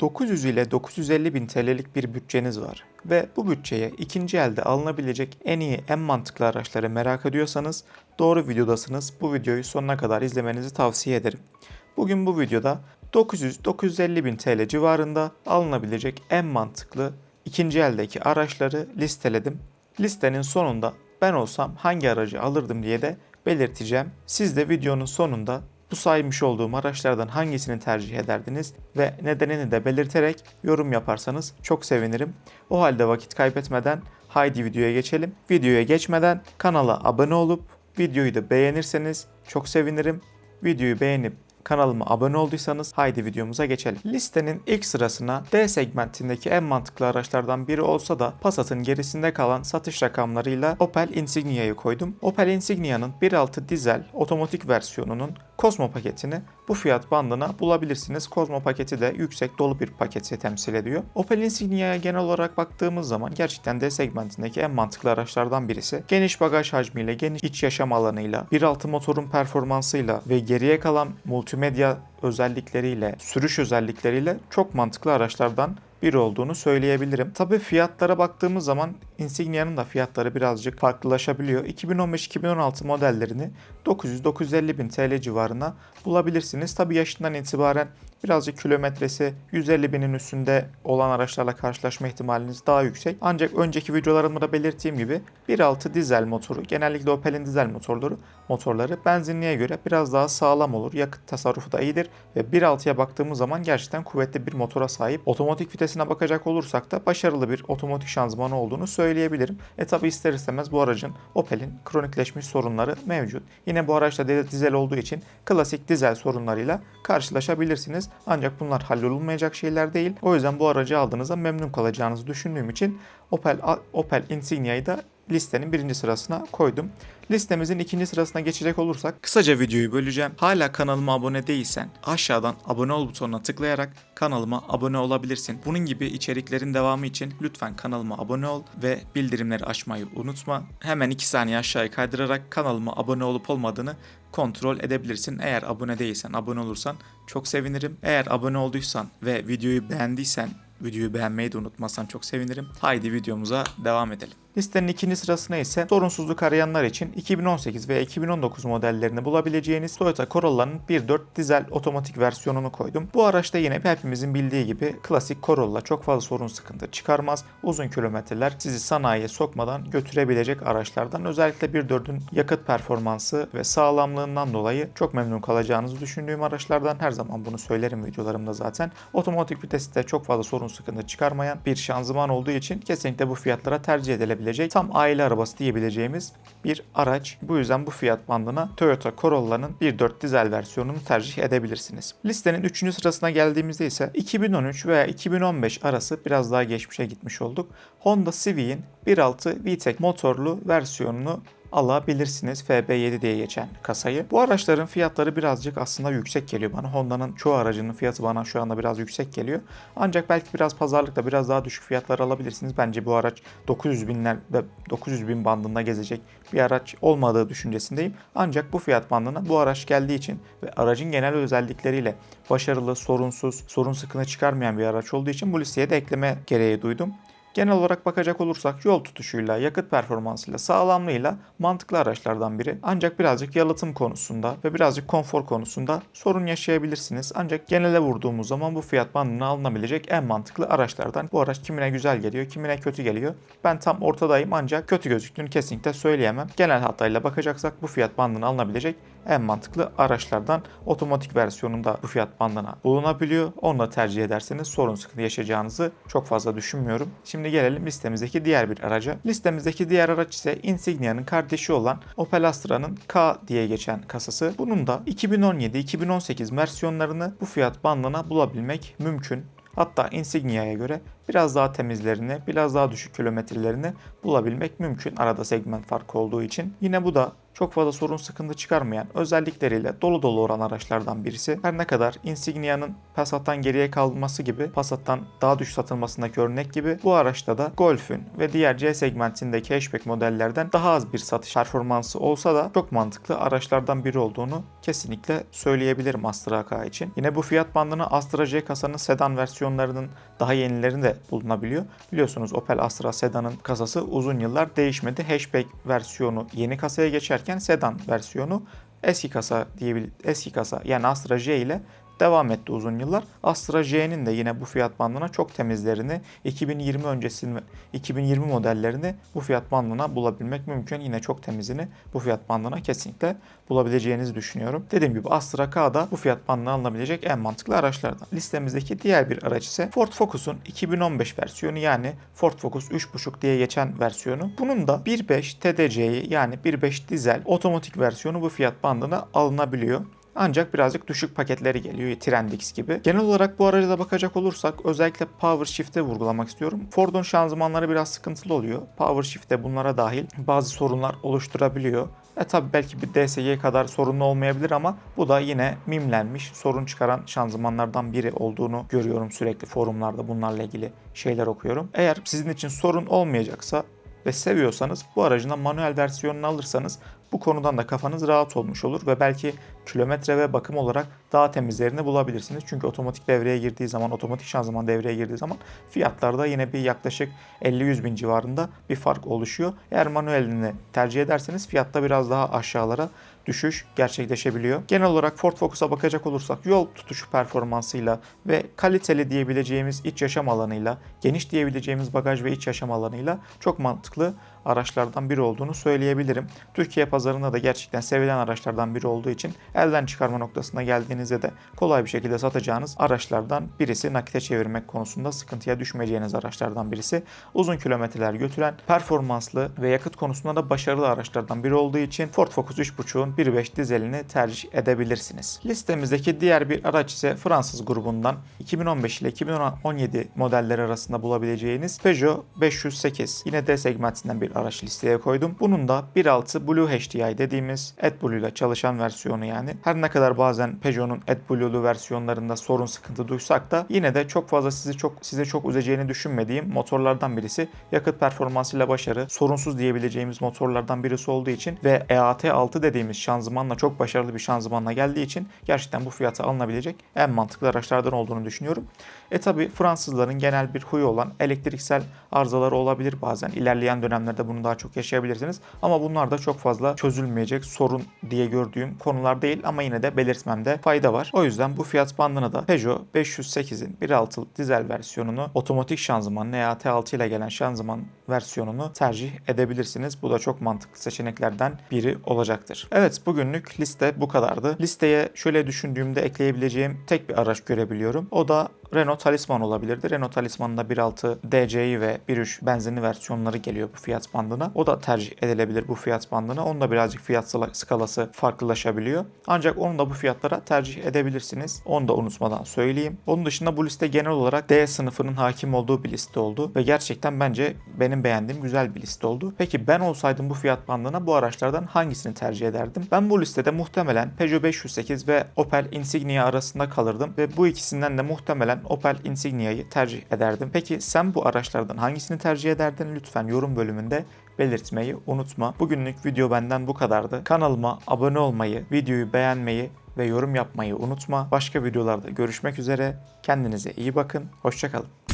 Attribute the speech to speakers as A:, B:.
A: 900 ile 950 bin TL'lik bir bütçeniz var ve bu bütçeye ikinci elde alınabilecek en iyi en mantıklı araçları merak ediyorsanız doğru videodasınız. Bu videoyu sonuna kadar izlemenizi tavsiye ederim. Bugün bu videoda 900-950 bin TL civarında alınabilecek en mantıklı ikinci eldeki araçları listeledim. Listenin sonunda ben olsam hangi aracı alırdım diye de belirteceğim. Siz de videonun sonunda bu saymış olduğum araçlardan hangisini tercih ederdiniz ve nedenini de belirterek yorum yaparsanız çok sevinirim. O halde vakit kaybetmeden haydi videoya geçelim. Videoya geçmeden kanala abone olup videoyu da beğenirseniz çok sevinirim. Videoyu beğenip kanalıma abone olduysanız haydi videomuza geçelim. Listenin ilk sırasına D segmentindeki en mantıklı araçlardan biri olsa da Passat'ın gerisinde kalan satış rakamlarıyla Opel Insignia'yı koydum. Opel Insignia'nın 1.6 dizel otomatik versiyonunun Cosmo paketini bu fiyat bandına bulabilirsiniz. Cosmo paketi de yüksek dolu bir paketi temsil ediyor. Opel Insignia'ya genel olarak baktığımız zaman gerçekten D segmentindeki en mantıklı araçlardan birisi. Geniş bagaj hacmiyle, geniş iç yaşam alanıyla, 1.6 motorun performansıyla ve geriye kalan multimedya özellikleriyle, sürüş özellikleriyle çok mantıklı araçlardan biri olduğunu söyleyebilirim. Tabii fiyatlara baktığımız zaman Insignia'nın da fiyatları birazcık farklılaşabiliyor. 2015-2016 modellerini 900-950 bin TL civarına bulabilirsiniz. Tabii yaşından itibaren birazcık kilometresi 150 binin üstünde olan araçlarla karşılaşma ihtimaliniz daha yüksek. Ancak önceki videolarımda da belirttiğim gibi 1.6 dizel motoru, genellikle Opel'in dizel motorları, motorları benzinliğe göre biraz daha sağlam olur. Yakıt tasarrufu da iyidir ve 1.6'ya baktığımız zaman gerçekten kuvvetli bir motora sahip. Otomatik vitesine bakacak olursak da başarılı bir otomatik şanzımanı olduğunu söyleyebilirim. E tabi ister istemez bu aracın Opel'in kronikleşmiş sorunları mevcut. Yine bu araçta dizel olduğu için klasik dizel sorunlarıyla karşılaşabilirsiniz. Ancak bunlar hallolunmayacak şeyler değil. O yüzden bu aracı aldığınızda memnun kalacağınızı düşündüğüm için Opel Opel Insignia'yı da listenin birinci sırasına koydum. Listemizin ikinci sırasına geçecek olursak kısaca videoyu böleceğim. Hala kanalıma abone değilsen aşağıdan abone ol butonuna tıklayarak kanalıma abone olabilirsin. Bunun gibi içeriklerin devamı için lütfen kanalıma abone ol ve bildirimleri açmayı unutma. Hemen 2 saniye aşağıya kaydırarak kanalıma abone olup olmadığını kontrol edebilirsin. Eğer abone değilsen, abone olursan çok sevinirim. Eğer abone olduysan ve videoyu beğendiysen Videoyu beğenmeyi de unutmazsan çok sevinirim. Haydi videomuza devam edelim. Listenin ikinci sırasına ise sorunsuzluk arayanlar için 2018 veya 2019 modellerini bulabileceğiniz Toyota Corolla'nın 1.4 dizel otomatik versiyonunu koydum. Bu araçta yine hepimizin bildiği gibi klasik Corolla çok fazla sorun sıkıntı çıkarmaz. Uzun kilometreler sizi sanayiye sokmadan götürebilecek araçlardan. Özellikle 1.4'ün yakıt performansı ve sağlamlığından dolayı çok memnun kalacağınızı düşündüğüm araçlardan her zaman bunu söylerim videolarımda zaten. Otomatik viteste çok fazla sorun sıkıntı çıkarmayan bir şanzıman olduğu için kesinlikle bu fiyatlara tercih edilebilir olabilecek tam aile arabası diyebileceğimiz bir araç. Bu yüzden bu fiyat bandına Toyota Corolla'nın 1.4 dizel versiyonunu tercih edebilirsiniz. Listenin 3. sırasına geldiğimizde ise 2013 veya 2015 arası biraz daha geçmişe gitmiş olduk. Honda Civic'in 1.6 VTEC motorlu versiyonunu alabilirsiniz. FB7 diye geçen kasayı. Bu araçların fiyatları birazcık aslında yüksek geliyor bana. Honda'nın çoğu aracının fiyatı bana şu anda biraz yüksek geliyor. Ancak belki biraz pazarlıkta biraz daha düşük fiyatlar alabilirsiniz. Bence bu araç 900 binler ve 900 bin bandında gezecek bir araç olmadığı düşüncesindeyim. Ancak bu fiyat bandına bu araç geldiği için ve aracın genel özellikleriyle başarılı, sorunsuz, sorun sıkıntı çıkarmayan bir araç olduğu için bu listeye de ekleme gereği duydum. Genel olarak bakacak olursak yol tutuşuyla, yakıt performansıyla, sağlamlığıyla mantıklı araçlardan biri. Ancak birazcık yalıtım konusunda ve birazcık konfor konusunda sorun yaşayabilirsiniz. Ancak genele vurduğumuz zaman bu fiyat bandına alınabilecek en mantıklı araçlardan. Bu araç kimine güzel geliyor, kimine kötü geliyor. Ben tam ortadayım ancak kötü gözüktüğünü kesinlikle söyleyemem. Genel hatlarıyla bakacaksak bu fiyat bandına alınabilecek en mantıklı araçlardan otomatik versiyonunda bu fiyat bandına bulunabiliyor. Onu da tercih ederseniz sorun sıkıntı yaşayacağınızı çok fazla düşünmüyorum. Şimdi gelelim listemizdeki diğer bir araca. Listemizdeki diğer araç ise Insignia'nın kardeşi olan Opel Astra'nın K diye geçen kasası. Bunun da 2017-2018 versiyonlarını bu fiyat bandına bulabilmek mümkün. Hatta Insignia'ya göre biraz daha temizlerini, biraz daha düşük kilometrelerini bulabilmek mümkün arada segment farkı olduğu için. Yine bu da çok fazla sorun sıkıntı çıkarmayan özellikleriyle dolu dolu olan araçlardan birisi. Her ne kadar Insignia'nın Passat'tan geriye kalması gibi, Passat'tan daha düşük satılmasındaki örnek gibi bu araçta da Golf'ün ve diğer C segmentindeki hatchback modellerden daha az bir satış performansı olsa da çok mantıklı araçlardan biri olduğunu kesinlikle söyleyebilirim Astra AK için. Yine bu fiyat bandına Astra J kasanın sedan versiyonlarının daha yenileri de bulunabiliyor. Biliyorsunuz Opel Astra sedanın kasası uzun yıllar değişmedi. Hatchback versiyonu yeni kasaya geçerken sedan versiyonu eski kasa diyebil eski kasa yani Astra J ile devam etti uzun yıllar. Astra J'nin de yine bu fiyat bandına çok temizlerini 2020 öncesini 2020 modellerini bu fiyat bandına bulabilmek mümkün. Yine çok temizini bu fiyat bandına kesinlikle bulabileceğinizi düşünüyorum. Dediğim gibi Astra K da bu fiyat bandına alınabilecek en mantıklı araçlardan. Listemizdeki diğer bir araç ise Ford Focus'un 2015 versiyonu yani Ford Focus 3.5 diye geçen versiyonu. Bunun da 1.5 TDC'yi yani 1.5 dizel otomatik versiyonu bu fiyat bandına alınabiliyor. Ancak birazcık düşük paketleri geliyor Trendix gibi. Genel olarak bu araca da bakacak olursak özellikle Power Shift'e vurgulamak istiyorum. Ford'un şanzımanları biraz sıkıntılı oluyor. Power Shift'te bunlara dahil bazı sorunlar oluşturabiliyor. E tabi belki bir DSG kadar sorunlu olmayabilir ama bu da yine mimlenmiş, sorun çıkaran şanzımanlardan biri olduğunu görüyorum sürekli forumlarda bunlarla ilgili şeyler okuyorum. Eğer sizin için sorun olmayacaksa ve seviyorsanız bu aracın da manuel versiyonunu alırsanız bu konudan da kafanız rahat olmuş olur ve belki kilometre ve bakım olarak daha temizlerini bulabilirsiniz. Çünkü otomatik devreye girdiği zaman, otomatik şanzıman devreye girdiği zaman fiyatlarda yine bir yaklaşık 50-100 bin civarında bir fark oluşuyor. Eğer manuelini tercih ederseniz fiyatta biraz daha aşağılara düşüş gerçekleşebiliyor. Genel olarak Ford Focus'a bakacak olursak yol tutuşu performansıyla ve kaliteli diyebileceğimiz iç yaşam alanıyla, geniş diyebileceğimiz bagaj ve iç yaşam alanıyla çok mantıklı araçlardan biri olduğunu söyleyebilirim. Türkiye pazarında da gerçekten sevilen araçlardan biri olduğu için elden çıkarma noktasına geldiğinizde de kolay bir şekilde satacağınız araçlardan birisi. Nakite çevirmek konusunda sıkıntıya düşmeyeceğiniz araçlardan birisi. Uzun kilometreler götüren, performanslı ve yakıt konusunda da başarılı araçlardan biri olduğu için Ford Focus 3.5'un 1.5 dizelini tercih edebilirsiniz. Listemizdeki diğer bir araç ise Fransız grubundan 2015 ile 2017 modelleri arasında bulabileceğiniz Peugeot 508. Yine D segmentinden bir araç listeye koydum. Bunun da 1.6 Blue HDI dediğimiz AdBlue ile çalışan versiyonu yani. Her ne kadar bazen Peugeot'un AdBlue'lu versiyonlarında sorun sıkıntı duysak da yine de çok fazla sizi çok size çok üzeceğini düşünmediğim motorlardan birisi. Yakıt performansıyla başarı, sorunsuz diyebileceğimiz motorlardan birisi olduğu için ve EAT6 dediğimiz şanzımanla çok başarılı bir şanzımanla geldiği için gerçekten bu fiyata alınabilecek en mantıklı araçlardan olduğunu düşünüyorum. E tabi Fransızların genel bir huyu olan elektriksel arızaları olabilir bazen. İlerleyen dönemlerde bunu daha çok yaşayabilirsiniz. Ama bunlar da çok fazla çözülmeyecek sorun diye gördüğüm konular değil ama yine de belirtmemde fayda var. O yüzden bu fiyat bandına da Peugeot 508'in 1.6 dizel versiyonunu otomatik şanzıman EAT6 ile gelen şanzıman versiyonunu tercih edebilirsiniz. Bu da çok mantıklı seçeneklerden biri olacaktır. Evet bugünlük liste bu kadardı. Listeye şöyle düşündüğümde ekleyebileceğim tek bir araç görebiliyorum. O da Renault Talisman olabilirdi. Renault Talisman'da 1.6 DCI ve 1.3 benzinli versiyonları geliyor bu fiyat bandına. O da tercih edilebilir bu fiyat bandına. Onun da birazcık fiyat skalası farklılaşabiliyor. Ancak onu da bu fiyatlara tercih edebilirsiniz. Onu da unutmadan söyleyeyim. Onun dışında bu liste genel olarak D sınıfının hakim olduğu bir liste oldu. Ve gerçekten bence benim beğendiğim güzel bir liste oldu. Peki ben olsaydım bu fiyat bandına bu araçlardan hangisini tercih ederdim? Ben bu listede muhtemelen Peugeot 508 ve Opel Insignia arasında kalırdım. Ve bu ikisinden de muhtemelen Opel Insignia'yı tercih ederdim. Peki sen bu araçlardan hangisini tercih ederdin? Lütfen yorum bölümünde belirtmeyi unutma. Bugünlük video benden bu kadardı. Kanalıma abone olmayı, videoyu beğenmeyi ve yorum yapmayı unutma. Başka videolarda görüşmek üzere. Kendinize iyi bakın. Hoşçakalın.